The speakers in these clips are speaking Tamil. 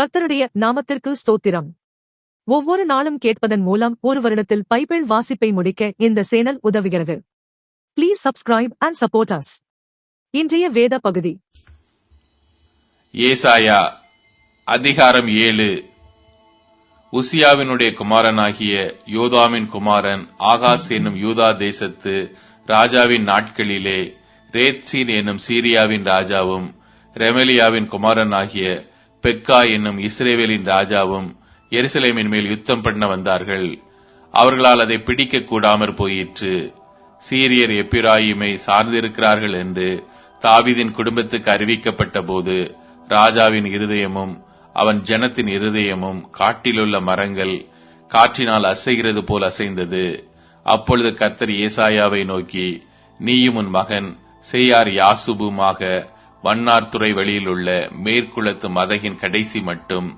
கர்த்தருடைய நாமத்திற்கு ஸ்தோத்திரம். ஒவ்வொரு நாளும் கேட்பதன் மூலம் ஒரு வருடத்தில் பைபிள் வாசிப்பை முடிக்க இந்த சேனல் உதவுகிறது. Please subscribe and support us இன்றைய வேத பகுதி. ஏசாயா அதிகாரம் ஏழு. உசியாவினுடைய குமாரனாகிய யோதாமின் குமாரன் ஆகாஸ் என்னும் யூதா தேசத்து ராஜாவின் நாட்களிலே ரேத்சீன் என்னும் சீரியாவின் ராஜாவும் ரெமலியாவின் குமாரனாகிய பெக்கா என்னும் இஸ்ரேவேலின் ராஜாவும் எருசலேமின் மேல் யுத்தம் பண்ண வந்தார்கள். அவர்களால் அதை பிடிக்க கூடாமற் போயிற்று. சீரியர் எப்பிராயுமை சார்ந்திருக்கிறார்கள் என்று தாவிதின் குடும்பத்துக்கு அறிவிக்கப்பட்ட போது ராஜாவின் இருதயமும் அவன் ஜனத்தின் இருதயமும் காட்டிலுள்ள மரங்கள் காற்றினால் அசைகிறது போல் அசைந்தது. அப்பொழுது கர்த்தர் ஏசாயாவை நோக்கி நீயும் உன் மகன் செய்யார் யாசுபுமாக வண்ணார்துறை வழியில் உள்ள மேற்குளத்து மதகின் கடைசி மட்டும்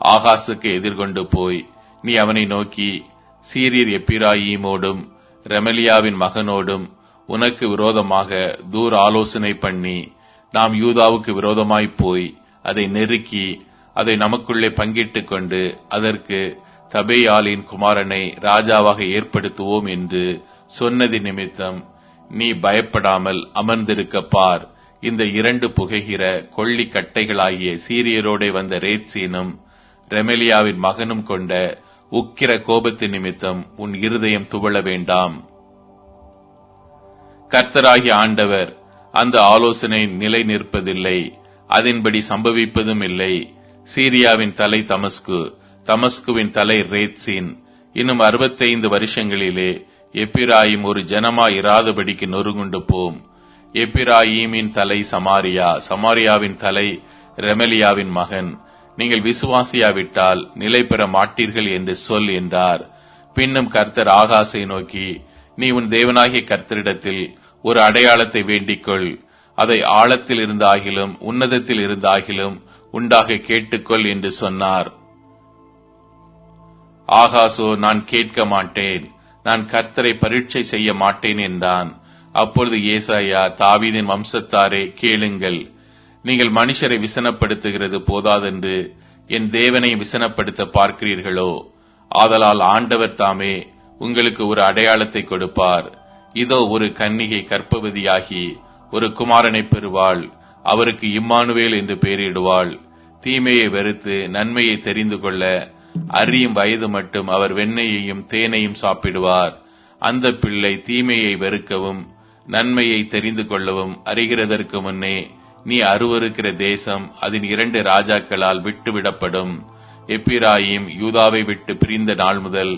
ஆகாசுக்கு எதிர்கொண்டு போய் நீ அவனை நோக்கி சீரியர் எப்பிராயீமோடும் ரெமலியாவின் மகனோடும் உனக்கு விரோதமாக தூர் ஆலோசனை பண்ணி நாம் யூதாவுக்கு விரோதமாய் போய் அதை நெருக்கி அதை நமக்குள்ளே பங்கிட்டுக் கொண்டு அதற்கு தபேயாலின் குமாரனை ராஜாவாக ஏற்படுத்துவோம் என்று சொன்னது நிமித்தம் நீ பயப்படாமல் அமர்ந்திருக்க பார். இந்த இரண்டு புகைகிற கொள்ளி கட்டைகளாகிய சீரியரோடே வந்த ரேட்சீனும் ரெமெலியாவின் மகனும் கொண்ட உக்கிர கோபத்து நிமித்தம் உன் இருதயம் துவள வேண்டாம். கர்த்தராகிய ஆண்டவர் அந்த ஆலோசனை நிலை நிற்பதில்லை அதன்படி சம்பவிப்பதும் இல்லை. சீரியாவின் தலை தமஸ்கு தமஸ்குவின் தலை ரேத்சீன் இன்னும் அறுபத்தைந்து வருஷங்களிலே எப்பிராயும் ஒரு ஜனமா இராதபடிக்கு நொறுங்குண்டு போம். எப்பிராயீமின் தலை சமாரியா சமாரியாவின் தலை ரெமலியாவின் மகன். நீங்கள் விசுவாசியாவிட்டால் நிலை பெற மாட்டீர்கள் என்று சொல் என்றார். பின்னும் கர்த்தர் ஆகாசை நோக்கி நீ உன் தேவனாகிய கர்த்தரிடத்தில் ஒரு அடையாளத்தை வேண்டிக்கொள். அதை ஆழத்தில் இருந்தாகிலும் உன்னதத்தில் இருந்தாகிலும் உண்டாக கேட்டுக்கொள் என்று சொன்னார். ஆகாசோ நான் கேட்க மாட்டேன். நான் கர்த்தரை பரீட்சை செய்ய மாட்டேன் என்றான். அப்பொழுது ஏசாயா தாவீதின் வம்சத்தாரே கேளுங்கள். நீங்கள் மனுஷரை விசனப்படுத்துகிறது போதாதென்று என் தேவனை விசனப்படுத்த பார்க்கிறீர்களோ? ஆதலால் ஆண்டவர் தாமே உங்களுக்கு ஒரு அடையாளத்தை கொடுப்பார். இதோ ஒரு கன்னிகை கற்பவதியாகி ஒரு குமாரனை பெறுவாள். அவருக்கு இம்மானுவேல் என்று பெயரிடுவாள். தீமையை வெறுத்து நன்மையை தெரிந்து கொள்ள அறியும் வயது மட்டும் அவர் வெண்ணையையும் தேனையும் சாப்பிடுவார். அந்த பிள்ளை தீமையை வெறுக்கவும் நன்மையை தெரிந்து கொள்ளவும் அறிகிறதற்கு முன்னே நீ அருவருக்கிற தேசம் அதன் இரண்டு ராஜாக்களால் விட்டுவிடப்படும். எப்பிராயிம் யூதாவை விட்டு பிரிந்த நாள் முதல்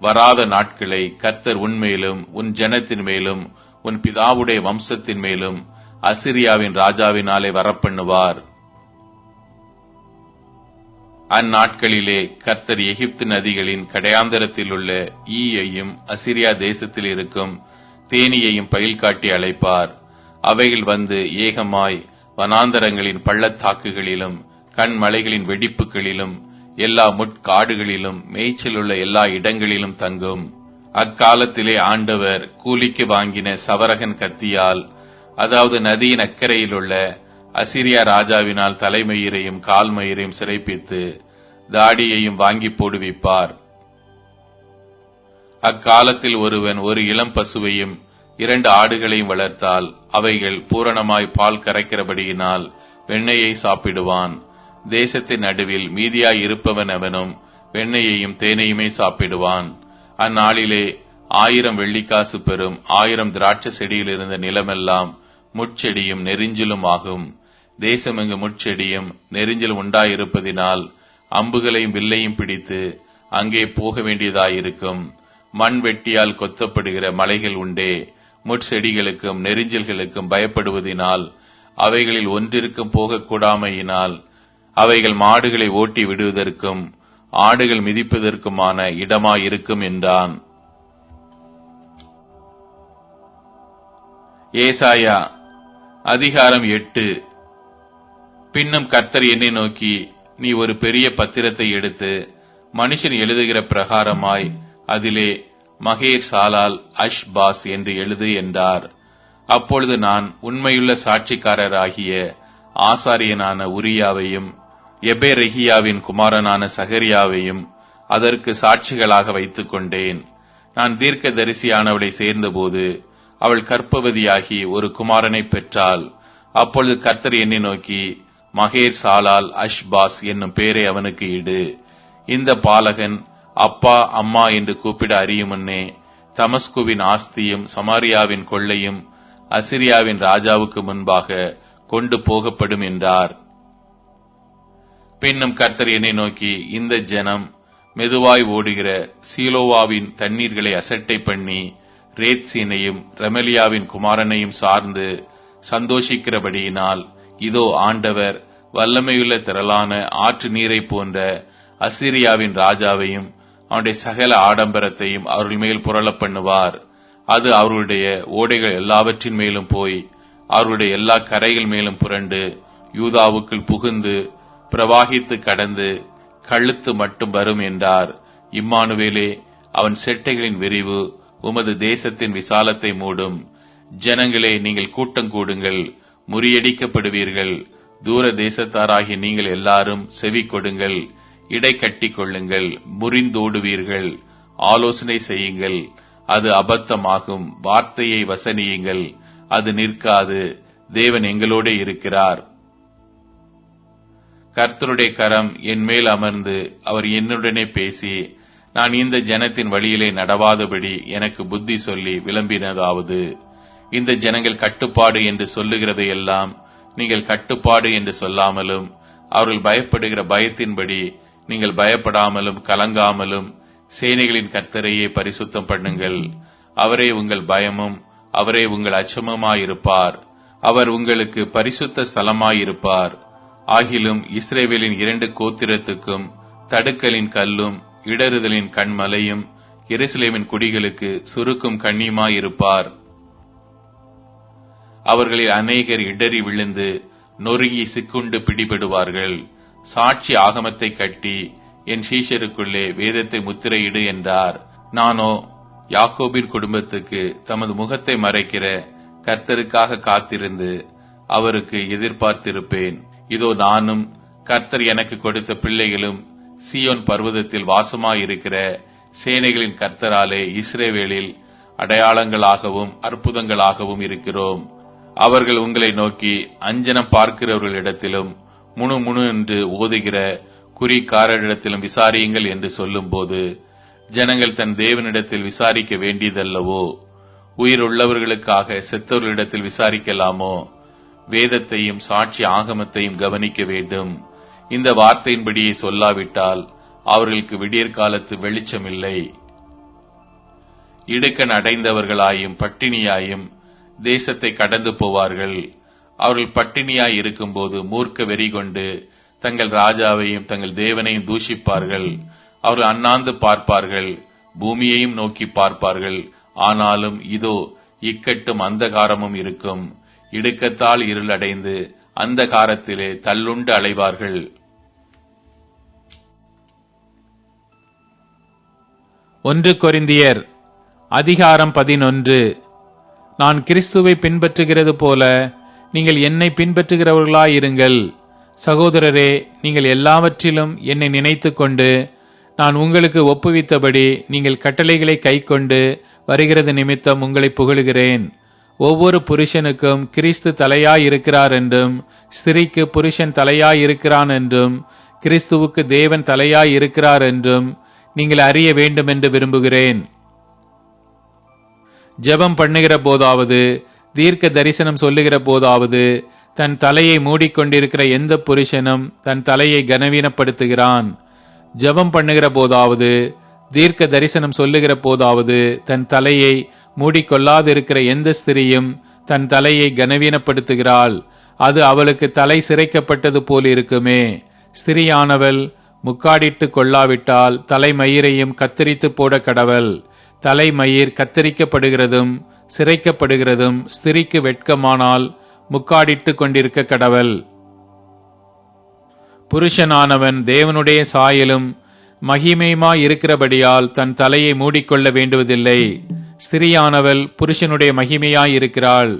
வராத நாட்களை கர்த்தர் உன்மேலும் உன் ஜனத்தின் மேலும் உன் பிதாவுடைய வம்சத்தின் மேலும் அசிரியாவின் ராஜாவினாலே வரப்பண்ணுவார். அந்நாட்களிலே கர்த்தர் எகிப்து நதிகளின் கடையாந்தரத்தில் உள்ள ஈயையும் அசிரியா தேசத்தில் இருக்கும் தேனியையும் பயில் காட்டி அழைப்பார். அவைகள் வந்து ஏகமாய் வனாந்தரங்களின் பள்ளத்தாக்குகளிலும் கண்மலைகளின் வெடிப்புகளிலும் எல்லா முட்காடுகளிலும் மேய்ச்சலுள்ள எல்லா இடங்களிலும் தங்கும். அக்காலத்திலே ஆண்டவர் கூலிக்கு வாங்கின சவரகன் கத்தியால் அதாவது நதியின் அக்கறையில் உள்ள அசிரியா ராஜாவினால் தலைமயிரையும் கால்மயிரையும் சிறைப்பித்து தாடியையும் வாங்கி போடுவிப்பார். அக்காலத்தில் ஒருவன் ஒரு இளம் பசுவையும் இரண்டு ஆடுகளையும் வளர்த்தால் அவைகள் பூரணமாய் பால் கரைக்கிறபடியினால் வெண்ணெயை சாப்பிடுவான். தேசத்தின் நடுவில் மீதியாய் இருப்பவன் அவனும் வெண்ணெயையும் தேனையுமே சாப்பிடுவான். அந்நாளிலே ஆயிரம் வெள்ளிக்காசு பெறும் ஆயிரம் திராட்சை செடியில் இருந்த நிலமெல்லாம் முட்செடியும் நெறிஞ்சிலும் ஆகும். தேசமெங்கு முட்செடியும் நெறிஞ்சில் உண்டாயிருப்பதினால் அம்புகளையும் வில்லையும் பிடித்து அங்கே போக வேண்டியதாயிருக்கும். மண் வெட்டியால் கொத்தப்படுகிற மலைகள் உண்டே. முட்செடிகளுக்கும் நெரிஞ்சல்களுக்கும் பயப்படுவதினால் அவைகளில் ஒன்றிற்கும் போகக்கூடாமையினால் அவைகள் மாடுகளை ஓட்டி விடுவதற்கும் ஆடுகள் மிதிப்பதற்குமான இடமாயிருக்கும் என்றான். ஏசாயா அதிகாரம் எட்டு. பின்னும் கர்த்தர் என்னை நோக்கி நீ ஒரு பெரிய பத்திரத்தை எடுத்து மனுஷன் எழுதுகிற பிரகாரமாய் அதிலே மகேர் சாலால் அஷ் பாஸ் என்று எழுது என்றார். அப்பொழுது நான் உண்மையுள்ள சாட்சிக்காரராகிய ஆசாரியனான உரியாவையும் எபே ரஹியாவின் குமாரனான சகரியாவையும் அதற்கு சாட்சிகளாக வைத்துக் கொண்டேன் நான் தீர்க்க தரிசியானவளை சேர்ந்தபோது அவள் கற்பவதியாகி ஒரு குமாரனை பெற்றாள். அப்பொழுது கர்த்தர் என்னை நோக்கி மகேர் சாலால் அஷ்பாஸ் என்னும் பேரை அவனுக்கு இடு. இந்த பாலகன் அப்பா அம்மா என்று கூப்பிட அறியுமுன்னே தமஸ்குவின் ஆஸ்தியும் சமாரியாவின் கொள்ளையும் அசிரியாவின் ராஜாவுக்கு முன்பாக கொண்டு போகப்படும் என்றார். பின்னும் கர்த்தர் என்னை நோக்கி இந்த ஜனம் மெதுவாய் ஓடுகிற சீலோவாவின் தண்ணீர்களை அசட்டை பண்ணி ரேத்சீனையும் ரெமலியாவின் குமாரனையும் சார்ந்து சந்தோஷிக்கிறபடியினால் இதோ ஆண்டவர் வல்லமையுள்ள திரளான ஆற்று நீரை போன்ற அசிரியாவின் ராஜாவையும் அவனுடைய சகல ஆடம்பரத்தையும் அவர்கள் மேல் புரளப் பண்ணுவார். அது அவர்களுடைய ஓடைகள் எல்லாவற்றின் மேலும் போய் அவருடைய எல்லா கரைகள் மேலும் புரண்டு யூதாவுக்குள் புகுந்து பிரவாகித்து கடந்து கழுத்து மட்டும் வரும் என்றார். இம்மானுவேலே அவன் செட்டைகளின் விரிவு உமது தேசத்தின் விசாலத்தை மூடும். ஜனங்களே நீங்கள் கூட்டம் கூடுங்கள் முறியடிக்கப்படுவீர்கள். தூர தேசத்தாராகிய நீங்கள் எல்லாரும் செவி கொடுங்கள் இடை கட்டிக் கொள்ளுங்கள் முறிந்தோடுவீர்கள் ஆலோசனை செய்யுங்கள் அது அபத்தமாகும் வார்த்தையை வசனியுங்கள் அது நிற்காது தேவன் எங்களோட இருக்கிறார். கர்த்தருடைய கரம் என் மேல் அமர்ந்து அவர் என்னுடனே பேசி நான் இந்த ஜனத்தின் வழியிலே நடவாதபடி எனக்கு புத்தி சொல்லி விளம்பினதாவது. இந்த ஜனங்கள் கட்டுப்பாடு என்று சொல்லுகிறதையெல்லாம் நீங்கள் கட்டுப்பாடு என்று சொல்லாமலும் அவர்கள் பயப்படுகிற பயத்தின்படி நீங்கள் பயப்படாமலும் கலங்காமலும் சேனைகளின் கர்த்தரையே பரிசுத்தம் பண்ணுங்கள். அவரே உங்கள் பயமும் அவரே உங்கள் அச்சமுமாயிருப்பார். அவர் உங்களுக்கு பரிசுத்த ஸ்தலமாயிருப்பார். ஆகிலும் இஸ்ரேவேலின் இரண்டு கோத்திரத்துக்கும் தடுக்கலின் கல்லும் இடறுதலின் கண்மலையும் எருசலேமின் குடிகளுக்கு சுருக்கும் கண்ணியுமாயிருப்பார். அவர்களில் அநேகர் இடறி விழுந்து நொறுங்கி சிக்குண்டு பிடிபடுவார்கள். சாட்சி ஆகமத்தை கட்டி என் சீஷருக்குள்ளே வேதத்தை முத்திரையிடு என்றார். நானோ யாக்கோபின் குடும்பத்துக்கு தமது முகத்தை மறைக்கிற கர்த்தருக்காக காத்திருந்து அவருக்கு எதிர்பார்த்திருப்பேன். இதோ நானும் கர்த்தர் எனக்கு கொடுத்த பிள்ளைகளும் சியோன் பர்வதத்தில் வாசமாயிருக்கிற சேனைகளின் கர்த்தராலே இஸ்ரேவேலில் அடையாளங்களாகவும் அற்புதங்களாகவும் இருக்கிறோம். அவர்கள் உங்களை நோக்கி அஞ்சனம் பார்க்கிறவர்களிடத்திலும் முணு முணு என்று ஓதுகிற குறிக்காரரிடத்திலும் விசாரியுங்கள் என்று சொல்லும்போது ஜனங்கள் தன் தேவனிடத்தில் விசாரிக்க வேண்டியதல்லவோ? உயிர் உள்ளவர்களுக்காக செத்தவர்களிடத்தில் விசாரிக்கலாமோ? வேதத்தையும் சாட்சி ஆகமத்தையும் கவனிக்க வேண்டும். இந்த வார்த்தையின்படியே சொல்லாவிட்டால் அவர்களுக்கு விடியற்காலத்து வெளிச்சமில்லை. இடுக்கன் அடைந்தவர்களாயும் பட்டினியாயும் தேசத்தை கடந்து போவார்கள். அவர்கள் பட்டினியாய் இருக்கும்போது மூர்க்க வெறி கொண்டு தங்கள் ராஜாவையும் தங்கள் தேவனையும் தூஷிப்பார்கள். அவர்கள் அண்ணாந்து பார்ப்பார்கள் பூமியையும் நோக்கி பார்ப்பார்கள். ஆனாலும் இதோ இக்கட்டும் அந்தகாரமும் இருக்கும். இடுக்கத்தால் இருளடைந்து அந்தகாரத்திலே தள்ளுண்டு அலைவார்கள். ஒன்று கொரிந்தியர் அதிகாரம் பதினொன்று. நான் கிறிஸ்துவை பின்பற்றுகிறது போல நீங்கள் என்னை பின்பற்றுகிறவர்களாயிருங்கள் சகோதரரே நீங்கள் எல்லாவற்றிலும் என்னை நினைத்து கொண்டு நான் உங்களுக்கு ஒப்புவித்தபடி நீங்கள் கட்டளைகளை கைக்கொண்டு வருகிறது நிமித்தம் உங்களை புகழுகிறேன். ஒவ்வொரு புருஷனுக்கும் கிறிஸ்து தலையாயிருக்கிறார் என்றும் ஸ்திரீக்கு புருஷன் தலையாயிருக்கிறான் என்றும் கிறிஸ்துவுக்கு தேவன் தலையாயிருக்கிறார் என்றும் நீங்கள் அறிய வேண்டும் என்று விரும்புகிறேன். ஜெபம் பண்ணுகிற போதாவது தீர்க்க தரிசனம் சொல்லுகிற போதாவது தன் தலையை மூடிக்கொண்டிருக்கிற எந்த புருஷனும் தன் தலையை கனவீனப்படுத்துகிறான். ஜெபம் பண்ணுகிற போதாவது தீர்க்க தரிசனம் சொல்லுகிற போதாவது தன் தலையை மூடிக்கொள்ளாதிருக்கிற எந்த ஸ்திரியும் தன் தலையை கனவீனப்படுத்துகிறாள். அது அவளுக்கு தலை சிரைக்கப்பட்டது போல் இருக்குமே. ஸ்திரியானவள் முக்காடிட்டு கொள்ளாவிட்டால் தலைமயிரையும் கத்தரித்து போட கடவள். தலைமயிர் கத்தரிக்கப்படுகிறதும் சிறைக்கப்படுகிறதும் ஸ்திரிக்கு வெட்கமானால் முக்காடிட்டு கொண்டிருக்க கடவள் புருஷனானவன் தேவனுடைய சாயலும் மகிமையுமா இருக்கிறபடியால் தன் தலையை மூடிக்கொள்ள வேண்டுவதில்லை. ஸ்திரியானவள் புருஷனுடைய மகிமையாய் இருக்கிறாள்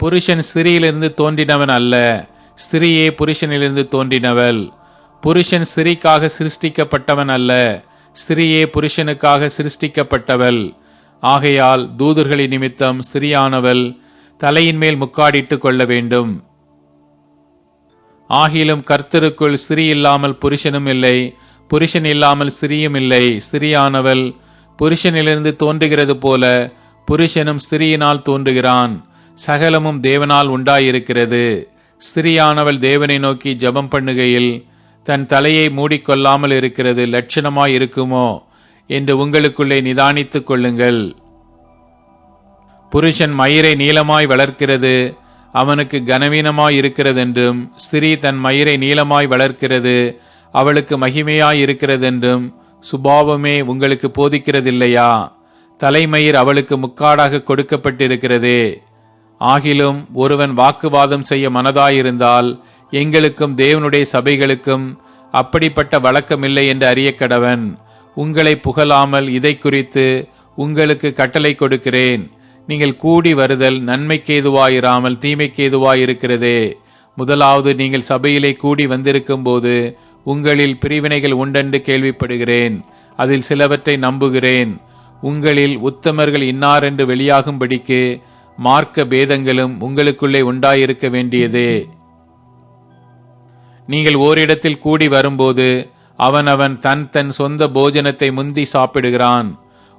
புருஷன் ஸ்திரியிலிருந்து தோன்றினவன் அல்ல ஸ்திரியே புருஷனிலிருந்து தோன்றினவள். புருஷன் ஸ்திரீக்காக சிருஷ்டிக்கப்பட்டவன் அல்ல ஸ்திரியே புருஷனுக்காக சிருஷ்டிக்கப்பட்டவள். ஆகையால் தூதர்களின் நிமித்தம் ஸ்திரியானவள் தலையின் மேல் முக்காடிட்டுக் கொள்ள வேண்டும். ஆகிலும் கர்த்தருக்குள் ஸ்திரீ இல்லாமல் புருஷனும் இல்லை புருஷன் இல்லாமல் ஸ்திரீயும் இல்லை. ஸ்திரியானவள் புருஷனிலிருந்து தோன்றுகிறது போல புருஷனும் ஸ்திரியினால் தோன்றுகிறான். சகலமும் தேவனால் உண்டாயிருக்கிறது. ஸ்திரியானவள் தேவனை நோக்கி ஜெபம் பண்ணுகையில் தன் தலையை மூடிக்கொள்ளாமல் இருக்கிறது லட்சணமாய் இருக்குமோ? என்று உங்களுக்குள்ளே நிதானித்துக் கொள்ளுங்கள். புருஷன் மயிரை நீளமாய் வளர்க்கிறது அவனுக்கு கனவீனமாய் இருக்கிறதென்றும் ஸ்திரீ தன் மயிரை நீளமாய் வளர்க்கிறது அவளுக்கு மகிமையாய் இருக்கிறதென்றும் சுபாவமே உங்களுக்கு போதிக்கிறதில்லையா? தலைமயிர் அவளுக்கு முக்காடாக கொடுக்கப்பட்டிருக்கிறதே. ஆகிலும் ஒருவன் வாக்குவாதம் செய்ய மனதாயிருந்தால் எங்களுக்கும் தேவனுடைய சபைகளுக்கும் அப்படிப்பட்ட வழக்கமில்லை என்று அறிய கடவன் உங்களை புகழாமல் இதை குறித்து உங்களுக்கு கட்டளை கொடுக்கிறேன். நீங்கள் கூடி வருதல் நன்மைக்கு ஏதுவாயிராமல் தீமைக்கு ஏதுவாயிருக்கிறதே முதலாவது நீங்கள் சபையிலே கூடி வந்திருக்கும் போது உங்களில் பிரிவினைகள் உண்டென்று கேள்விப்படுகிறேன். அதில் சிலவற்றை நம்புகிறேன். உங்களில் உத்தமர்கள் இன்னாரென்று வெளியாகும்படிக்கு மார்க்க பேதங்களும் உங்களுக்குள்ளே உண்டாயிருக்க வேண்டியதே. நீங்கள் ஓரிடத்தில் கூடி வரும்போது அவனவன் தன் தன் சொந்த போஜனத்தை முந்தி சாப்பிடுகிறான்.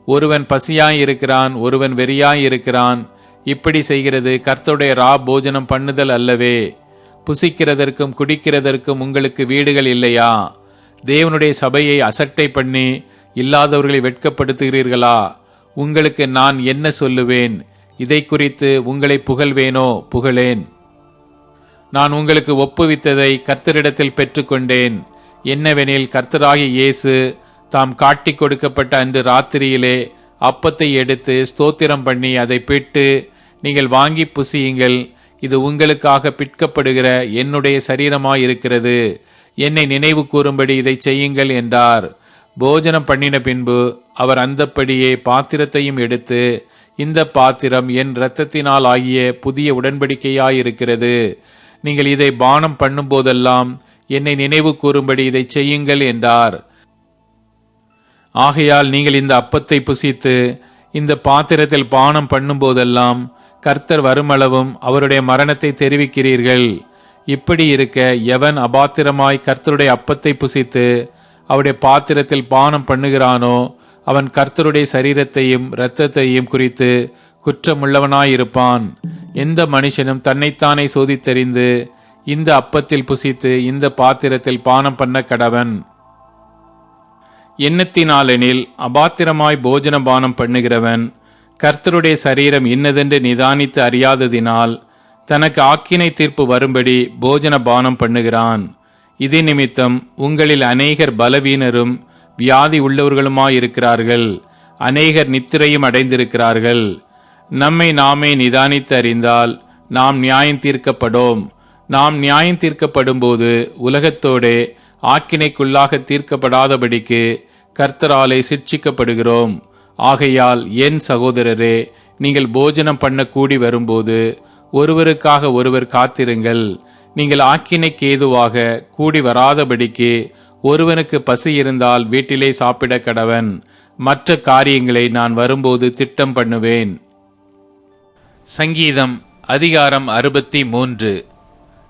ஒருவன் பசியாயிருக்கிறான் ஒருவன் வெறியாயிருக்கிறான். இப்படி செய்கிறது கர்த்தருடைய ரா போஜனம் பண்ணுதல் அல்லவே. புசிக்கிறதற்கும் குடிக்கிறதற்கும் உங்களுக்கு வீடுகள் இல்லையா? தேவனுடைய சபையை அசட்டை பண்ணி இல்லாதவர்களை வெட்கப்படுத்துகிறீர்களா? உங்களுக்கு நான் என்ன சொல்லுவேன்? இதை குறித்து உங்களை புகழ்வேனோ? புகழேன். நான் உங்களுக்கு ஒப்புவித்ததை கர்த்தரிடத்தில் பெற்றுக்கொண்டேன். என்னவெனில் கர்த்தராகிய இயேசு தாம் காட்டிக் கொடுக்கப்பட்ட அன்று ராத்திரியிலே அப்பத்தை எடுத்து ஸ்தோத்திரம் பண்ணி அதை பிட்டு நீங்கள் வாங்கி புசியுங்கள். இது உங்களுக்காக பிற்கப்படுகிற என்னுடைய சரீரமாயிருக்கிறது. என்னை நினைவு கூறும்படி இதை செய்யுங்கள் என்றார். போஜனம் பண்ணின பின்பு அவர் அந்தப்படியே பாத்திரத்தையும் எடுத்து இந்த பாத்திரம் என் இரத்தத்தினால் ஆகிய புதிய உடன்படிக்கையாயிருக்கிறது. நீங்கள் இதை பானம் பண்ணும்போதெல்லாம் என்னை நினைவு கூறும்படி இதை செய்யுங்கள் என்றார். ஆகையால் நீங்கள் இந்த அப்பத்தை புசித்து இந்த பாத்திரத்தில் பானம் பண்ணும்போதெல்லாம் கர்த்தர் வருமளவும் அவருடைய மரணத்தை தெரிவிக்கிறீர்கள். இப்படி இருக்க எவன் அபாத்திரமாய் கர்த்தருடைய அப்பத்தை புசித்து அவருடைய பாத்திரத்தில் பானம் பண்ணுகிறானோ அவன் கர்த்தருடைய சரீரத்தையும் இரத்தத்தையும் குறித்து குற்றமுள்ளவனாயிருப்பான். எந்த மனுஷனும் தன்னைத்தானே சோதித்தறிந்து இந்த அப்பத்தில் புசித்து இந்த பாத்திரத்தில் பானம் பண்ண கடவன். எண்ணத்தினாலெனில் அபாத்திரமாய் போஜன பானம் பண்ணுகிறவன் கர்த்தருடைய சரீரம் இன்னதென்று நிதானித்து அறியாததினால் தனக்கு ஆக்கினை தீர்ப்பு வரும்படி போஜன பானம் பண்ணுகிறான். இது நிமித்தம் உங்களில் அநேகர் பலவீனரும் வியாதி உள்ளவர்களுமாயிருக்கிறார்கள். அநேகர் நித்திரையும் அடைந்திருக்கிறார்கள். நம்மை நாமே நிதானித்து அறிந்தால் நாம் நியாயம் தீர்க்கப்படோம். நாம் நியாயம் தீர்க்கப்படும்போது உலகத்தோடே ஆக்கினைக்குள்ளாக தீர்க்கப்படாதபடிக்கு கர்த்தராலே சிட்சிக்கப்படுகிறோம். ஆகையால் என் சகோதரரே நீங்கள் போஜனம் பண்ண கூடி வரும்போது ஒருவருக்காக ஒருவர் காத்திருங்கள். நீங்கள் ஆக்கினைக்கு ஏதுவாக கூடி வராதபடிக்கு ஒருவனுக்கு பசி இருந்தால் வீட்டிலே சாப்பிட கடவன். மற்ற காரியங்களை நான் வரும்போது திட்டம் பண்ணுவேன். சங்கீதம் அதிகாரம் அறுபத்தி மூன்று.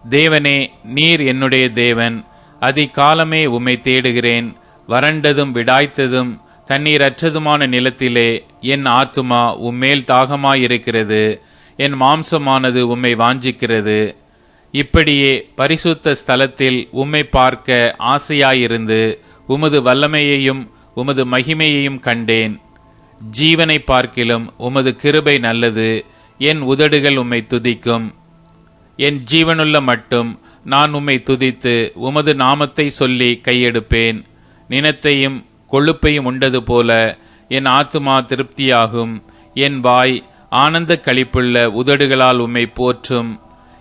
தேவனே நீர் என்னுடைய தேவன். அதிகாலமே உம்மை தேடுகிறேன். வறண்டதும் விடாய்த்ததும் தண்ணீரற்றதுமான நிலத்திலே என் ஆத்துமா உம்மேல் தாகமாயிருக்கிறது. என் மாம்சமானது உம்மை வாஞ்சிக்கிறது. இப்படியே பரிசுத்த ஸ்தலத்தில் உம்மை பார்க்க ஆசையாயிருந்து உமது வல்லமையையும் உமது மகிமையையும் கண்டேன். ஜீவனை பார்க்கிலும் உமது கிருபை நல்லது. என் உதடுகள் உம்மை துதிக்கும். என் ஜீவனுள்ள மட்டும் நான் உம்மை துதித்து உமது நாமத்தை சொல்லி கையெடுப்பேன். நினத்தையும் கொழுப்பையும் உண்டது போல என் ஆத்துமா திருப்தியாகும். என் வாய் ஆனந்த கழிப்புள்ள உதடுகளால் உம்மை போற்றும்.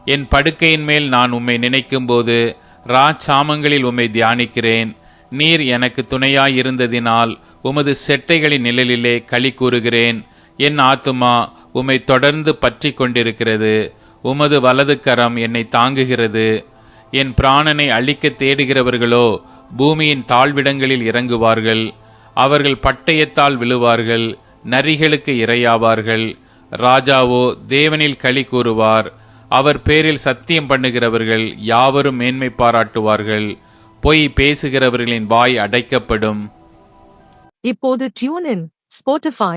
என் படுக்கையின் மேல் நான் உம்மை நினைக்கும்போது ராச்சாமங்களில் உம்மை தியானிக்கிறேன். நீர் எனக்கு துணையாயிருந்ததினால் உமது செட்டைகளின் நிழலிலே களி கூறுகிறேன். என் ஆத்துமா உம்மை தொடர்ந்து பற்றி கொண்டிருக்கிறது. உமது வலது கரம் என்னை தாங்குகிறது. என் பிராணனை அழிக்க தேடுகிறவர்களோ பூமியின் தாழ்விடங்களில் இறங்குவார்கள். அவர்கள் பட்டயத்தால் விழுவார்கள் நரிகளுக்கு இரையாவார்கள். ராஜாவோ தேவனில் களி கூறுவார். அவர் பேரில் சத்தியம் பண்ணுகிறவர்கள் யாவரும் மேன்மை பாராட்டுவார்கள். பொய் பேசுகிறவர்களின் வாய் அடைக்கப்படும். இப்போது tune in Spotify